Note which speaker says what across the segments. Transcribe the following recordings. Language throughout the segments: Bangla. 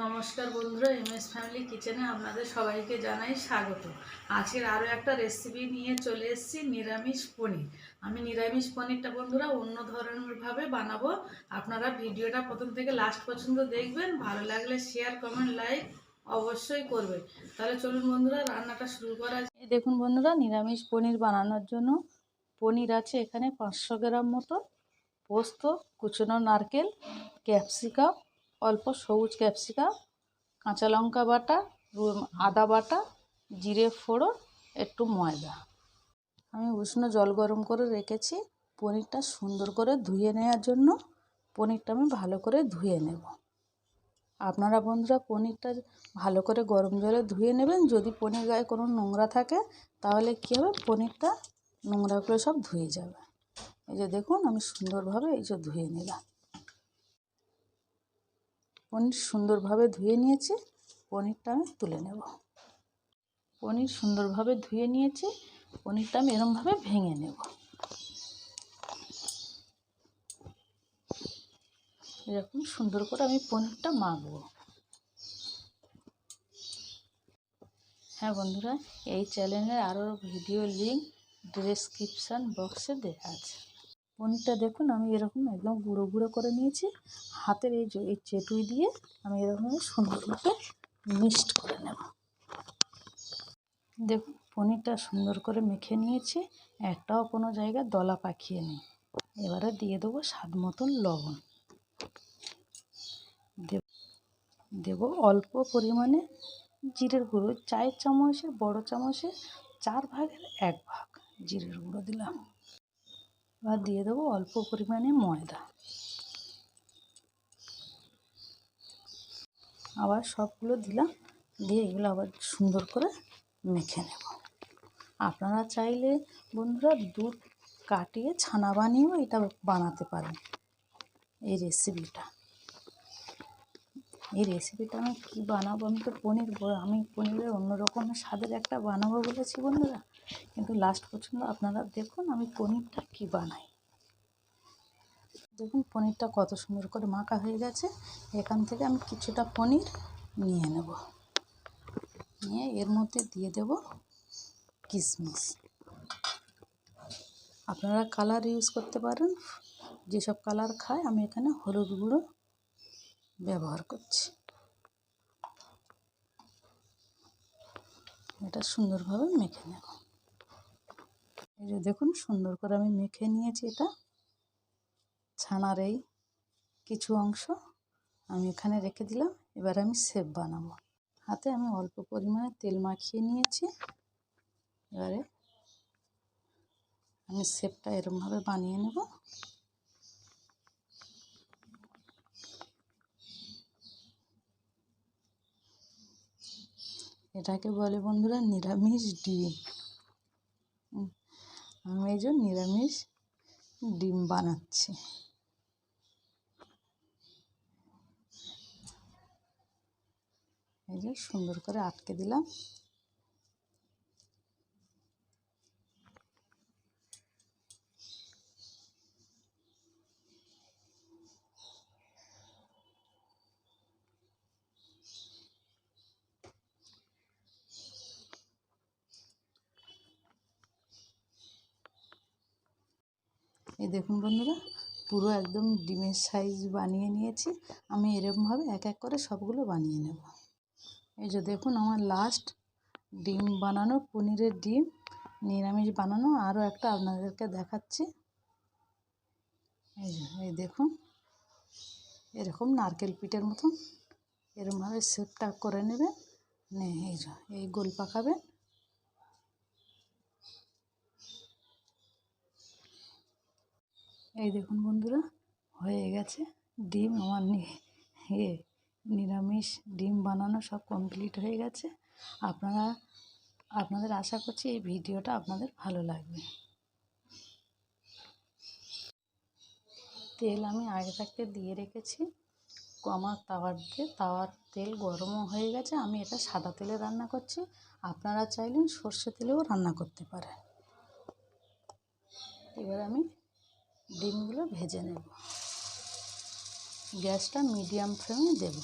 Speaker 1: নমস্কার বন্ধুরা এম এস ফ্যামিলি কিচেনে আপনাদের সবাইকে জানাই স্বাগত। আজকের আরও একটা রেসিপি নিয়ে চলে এসেছি, নিরামিষ পনির। আমি নিরামিষ পনিরটা বন্ধুরা অন্য ধরনেরভাবে বানাবো। আপনারা ভিডিওটা প্রথম থেকে লাস্ট পর্যন্ত দেখবেন, ভালো লাগলে শেয়ার কমেন্ট লাইক অবশ্যই করবেন। তাহলে চলুন বন্ধুরা, রান্নাটা শুরু করা দেখুন বন্ধুরা, নিরামিষ পনির বানানোর জন্য পনির আছে এখানে পাঁচশো গ্রাম মতো পোস্ত, কুচনো নারকেল, ক্যাপসিকাম অল্প সবুজ ক্যাপসিকাম, কাঁচা লঙ্কা বাটা আদা বাটা, জিরে ফোড়ন, একটু ময়দা। আমি উষ্ণ জল গরম করে রেখেছি। পনিরটা সুন্দর করে ধুয়ে নেওয়ার জন্য পনিরটা আমি ভালো করে ধুয়ে নেব। আপনারা বন্ধুরা পনিরটা ভালো করে গরম জলে ধুয়ে নেবেন। যদি পনির গায়ে কোনো নোংরা থাকে, তাহলে কী হবে? পনিরটা নোংরাগুলো সব ধুয়ে যাবে। এই যে দেখুন, আমি সুন্দরভাবে এই যে ধুয়ে নিলাম। পনির সুন্দরভাবে ধুয়ে নিয়েছি, পনিরটা আমি তুলে নেব। পনির সুন্দরভাবে ধুয়ে নিয়েছি, পনিরটা আমি এরমভাবে ভেঙে নেব। এরকম সুন্দর করে আমি পনিরটা মাখবো। হ্যাঁ বন্ধুরা, এই চ্যানেলের আরও ভিডিও লিঙ্ক ডেসক্রিপশান বক্সে দেওয়া আছে। পনিরটা দেখুন, আমি এরকম একদম গুঁড়ো গুঁড়ো করে নিয়েছি। হাতের এই এই চেটুই দিয়ে আমি এরকমভাবে সুন্দরভাবে মিক্সড করে নেব। দেখুন, পনিরটা সুন্দর করে মেখে নিয়েছি। একটাও কোনো জায়গায় দলা পাখিয়ে নেই। এবারে দিয়ে দেবো স্বাদ মতন লবণ। দেব দেব অল্প পরিমাণে জিরের গুঁড়ো। চায়ের চামচে, বড় চামচে, চার ভাগের এক ভাগ জিরের গুঁড়ো দিলাম। এবার দিয়ে দেবো অল্প পরিমাণে ময়দা। আবার সবগুলো দিলাম, দিয়ে এগুলো আবার সুন্দর করে মেখে নেব। আপনারা চাইলে বন্ধুরা দুধ কাটিয়ে ছানা বানিয়েও এটা বানাতে পারেন এই রেসিপিটা এই রেসিপিটা আমি কী বানাবো? আমি তো পনির আমি পনিরের অন্য রকমের স্বাদের একটা বানাবো বলেছি বন্ধুরা। কিন্তু লাস্ট পর্যন্ত আপনারা দেখুন আমি পনিরটা কী বানাই। দেখুন পনিরটা কত সুন্দর করে মাখা হয়ে গেছে। এখান থেকে আমি কিছুটা পনির নিয়ে নেব। নিয়ে এর মধ্যে দিয়ে দেব কিশমিশ আপনারা কালার ইউজ করতে পারেন। যেসব কালার খায় আমি এখানে হলুদ গুঁড়ো ব্যবহার করছি। এটা সুন্দরভাবে মেখে নেব। এই যে দেখুন, সুন্দর করে আমি মেখে নিয়েছি এটা। ছানার এই কিছু অংশ আমি এখানে রেখে দিলাম, এবার আমি সেপ বানাবো। হাতে আমি অল্প পরিমাণে তেল মাখিয়ে নিয়েছি। এবারে আমি সেপটা এরমভাবে বানিয়ে নেব। এটাকে বলে বন্ধুরা নিরামিষ ডিম। আমি এই জন্য নিরামিষ ডিম বানাচ্ছি। এই যে সুন্দর করে আটকে দিলাম। এই দেখুন বন্ধুরা, পুরো একদম ডিমের সাইজ বানিয়ে নিয়েছি। আমি এরকমভাবে এক এক করে সবগুলো বানিয়ে নেব। এই যে দেখুন আমার লাস্ট ডিম বানানো, পনিরের ডিম, নিরামিষ বানানো, আরও একটা আপনাদেরকে দেখাচ্ছি। এই যে, এই দেখুন, এরকম নারকেল পিঠের মতন, এরমভাবে শেপটা করে নেবেন। নে, এই যে, এই গোল পাকাবেন। এই দেখুন বন্ধুরা, হয়ে গেছে ডিম আমার এ নিরামিষ ডিম বানানো সব কমপ্লিট হয়ে গেছে। আপনারা, আপনাদের আশা করছি এই ভিডিওটা আপনাদের ভালো লাগবে। তেল আমি আগে থাকতে দিয়ে রেখেছি। আমার তাওয়ার দিয়ে, তাওয়ার তেল গরমও হয়ে গেছে। আমি এটা সাদা তেলে রান্না করছি। আপনারা চাইলেন সর্ষে তেলেও রান্না করতে পারেন। এবার আমি ডিমগুলো ভেজে নেব। গ্যাসটা মিডিয়াম ফ্লেমে দেব।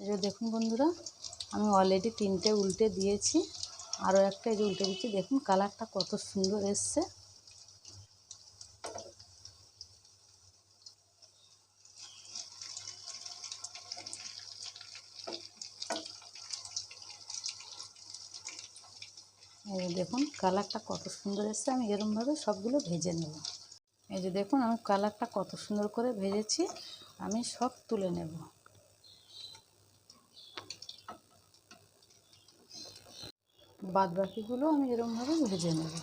Speaker 1: এটা যে দেখুন বন্ধুরা, আমি অলরেডি তিনটে উল্টে দিয়েছি। আরও একটা এই যে উল্টে দিচ্ছি। দেখুন কালারটা কত সুন্দর এসছে। দেখুন, কালারটা কত সুন্দর এসছে। আমি এরমভাবে সবগুলো ভেজে নেব। এই যে দেখুন, আমি কালারটা কত সুন্দর করে ভেজেছি। আমি সব তুলে নেব। বাদ বাকিগুলো আমি এরমভাবে ভেজে নেব।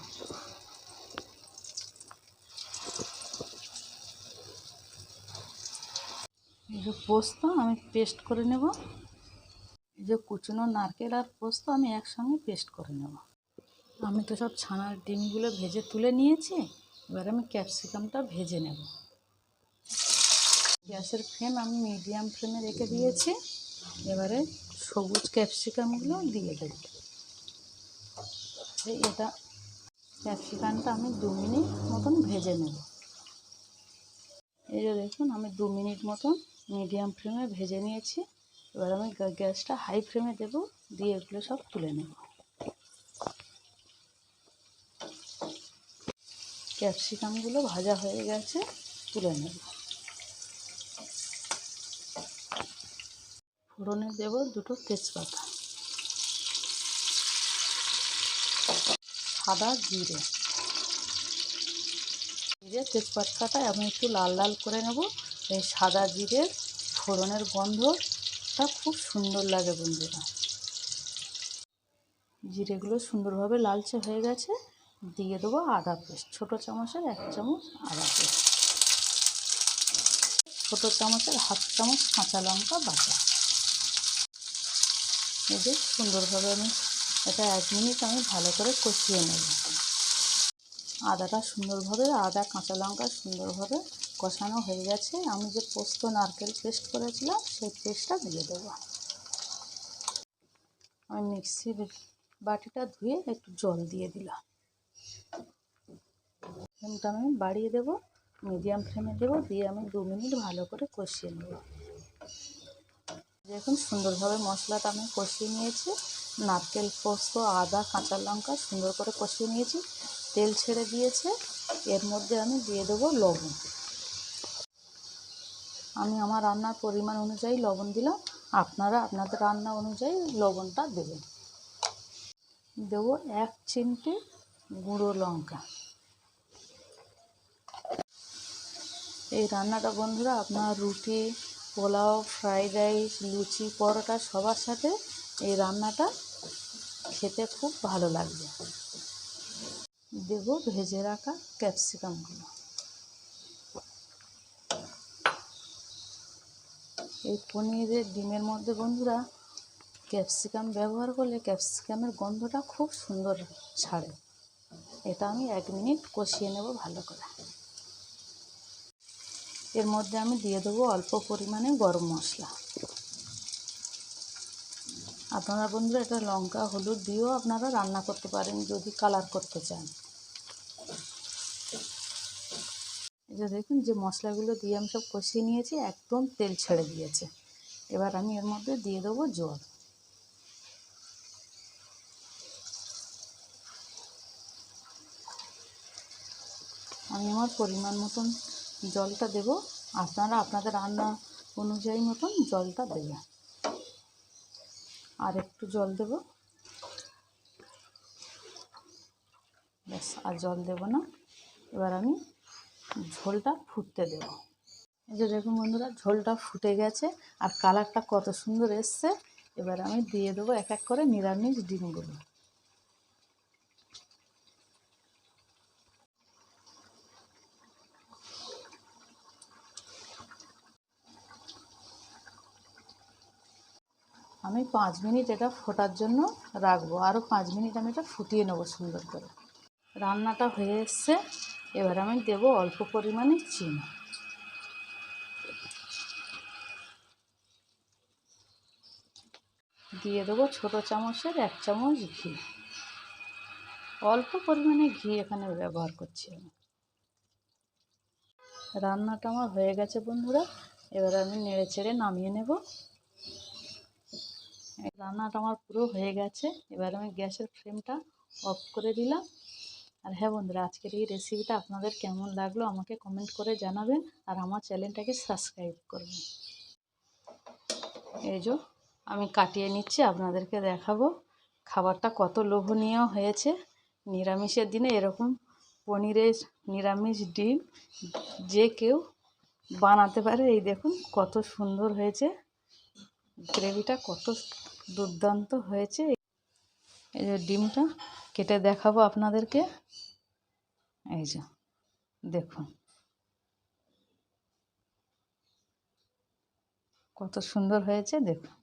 Speaker 1: এই যে পোস্ত আমি পেস্ট করে নেব। এই যে কুচনো নারকেল আর পোস্ত আমি একসঙ্গে পেস্ট করে নেব। আমি তো সব ছানার ডিমগুলো ভেজে তুলে নিয়েছি, এবার আমি ক্যাপসিকামটা ভেজে নেব। গ্যাসের ফ্লেম আমি মিডিয়াম ফ্লেমে রেখে দিয়েছি, এবারে সবুজ ক্যাপসিকামগুলো দিয়ে দেব। এটা ক্যাপসিকামটা আমি দু মিনিট মতন ভেজে নেব। এই যে দেখুন, আমি দু মিনিট মতন মিডিয়াম ফ্লেমে ভেজে নিয়েছি, এবার আমি গ্যা- গ্যাসটা হাই ফ্লেমে দেবো, দিয়ে এগুলো সব তুলে নেব। ক্যাপসিকামগুলো ভাজা হয়ে গেছে, তুলে নেব। ফোড়নে দেব দুটো তেজপাতা। সাদা জিরে। জিরে তেজপাতাটা আমি একটু লাল লাল করে নেব। এই সাদা জিরের ফোড়নের গন্ধটা খুব সুন্দর লাগে বন্ধুরা। জিরেগুলো সুন্দরভাবে লালচে হয়ে গেছে। দিয়ে দেবো আদা পেস্ট। ছোটো চামচের এক চামচ আদা পেস্ট। ছোটো চামচের হাফ চামচ কাঁচা লঙ্কা বাটা। যে সুন্দরভাবে আমি এটা এক মিনিট আমি ভালো করে কষিয়ে নেব। আদাটা সুন্দরভাবে, আদা, কাঁচা লঙ্কা সুন্দরভাবে কষানো হয়ে গেছে। আমি যে পোস্ত, নারকেল পেস্ট করেছিলাম, সেই পেস্টটা দিয়ে দেবো। আমি মিক্সির বাটিটা ধুয়ে একটু জল দিয়ে দিলাম। ফ্লেমটা আমি বাড়িয়ে দেবো মিডিয়াম ফ্লেমে দেবো, দিয়ে আমি দু মিনিট ভালো করে কষিয়ে নেব। দেখুন সুন্দরভাবে মশলাটা আমি কষিয়ে নিয়েছি। নারকেল পোস্ত, আদা, কাঁচা লঙ্কা সুন্দর করে কষিয়ে নিয়েছি। তেল ছেড়ে দিয়েছে। এর মধ্যে আমি দিয়ে দেবো লবণ। আমি আমার রান্নার পরিমাণ অনুযায়ী লবণ দিলাম। আপনারা আপনাদের রান্না অনুযায়ী লবণটা দেবেন। দেবো এক চিমটি গুঁড়ো লঙ্কা। এই রান্নাটা বন্ধুরা আপনার রুটি, পোলাও ফ্রাইড রাইস লুচি, পরোটা সবার সাথে এই রান্নাটা খেতে খুব ভালো লাগবে। দেব ভেজে রাখা ক্যাপসিকামগুলো এই পনিরের ডিমের মধ্যে বন্ধুরা ক্যাপসিকাম ব্যবহার করলে ক্যাপসিকামের গন্ধটা খুব সুন্দর ছাড়ে। এটা আমি এক মিনিট কষিয়ে নেব ভালো করে। এর মধ্যে আমি দিয়ে দেবো অল্প পরিমাণে গরম মশলা। আপনারা বন্ধুরা, এটা লঙ্কা, হলুদ দিয়েও আপনারা রান্না করতে পারেন, যদি কালার করতে চান। যে দেখুন, যে মশলাগুলো দিয়ে আমি সব কষিয়ে নিয়েছি, একদম তেল ছেড়ে দিয়েছে। এবার আমি এর মধ্যে দিয়ে দেবো জল। আমি আমার পরিমাণ মতন জলটা দেব। আপনারা আপনাদের রান্না অনুযায়ী মতন জলটা দেবেন। আর একটু জল দেব। ব্যাস, আর জল দেব না। এবার আমি ঝোলটা ফুটতে দেব। এই যে দেখুন বন্ধুরা, ঝোলটা ফুটে গেছে আর কালারটা কত সুন্দর এসছে। এবার আমি দিয়ে দেবো এক এক করে নিরামিষ ডিমগুলো। আমি পাঁচ মিনিট এটা ফোটার জন্য রাখব। আরও পাঁচ মিনিট আমি এটা ফুটিয়ে নেব সুন্দর করে। রান্নাটা হয়ে এসছে। এবার আমি দেবো অল্প পরিমাণে চিনি। দিয়ে দেবো ছোটো চামচের এক চামচ ঘি। অল্প পরিমাণে ঘি এখানে ব্যবহার করছি আমি। রান্নাটা আমার হয়ে গেছে বন্ধুরা। এবার আমি নেড়ে চেড়ে নামিয়ে নেব। রান্নাটা আমার পুরো হয়ে গেছে। এবার আমি গ্যাসের ফ্লেমটা অফ করে দিলাম। আর হ্যাঁ বন্ধুরা, আজকের এই রেসিপিটা আপনাদের কেমন লাগল আমাকে কমেন্ট করে জানাবেন আর আমার চ্যানেলটাকে সাবস্ক্রাইব করবেন। এই যে, আমি কাটিয়ে নিচ্ছি, আপনাদেরকে দেখাবো খাবারটা কত লোভনীয় হয়েছে। নিরামিষের দিনে এরকম পনিরের নিরামিষ ডিম যে কেউ বানাতে পারে। এই দেখুন কত সুন্দর হয়েছে। গ্রেভিটা কত দুর্দান্ত হয়েছে। এই যে ডিমটা কেটে দেখাবো আপনাদেরকে। এই যে, দেখুন। কত সুন্দর হয়েছে, দেখুন।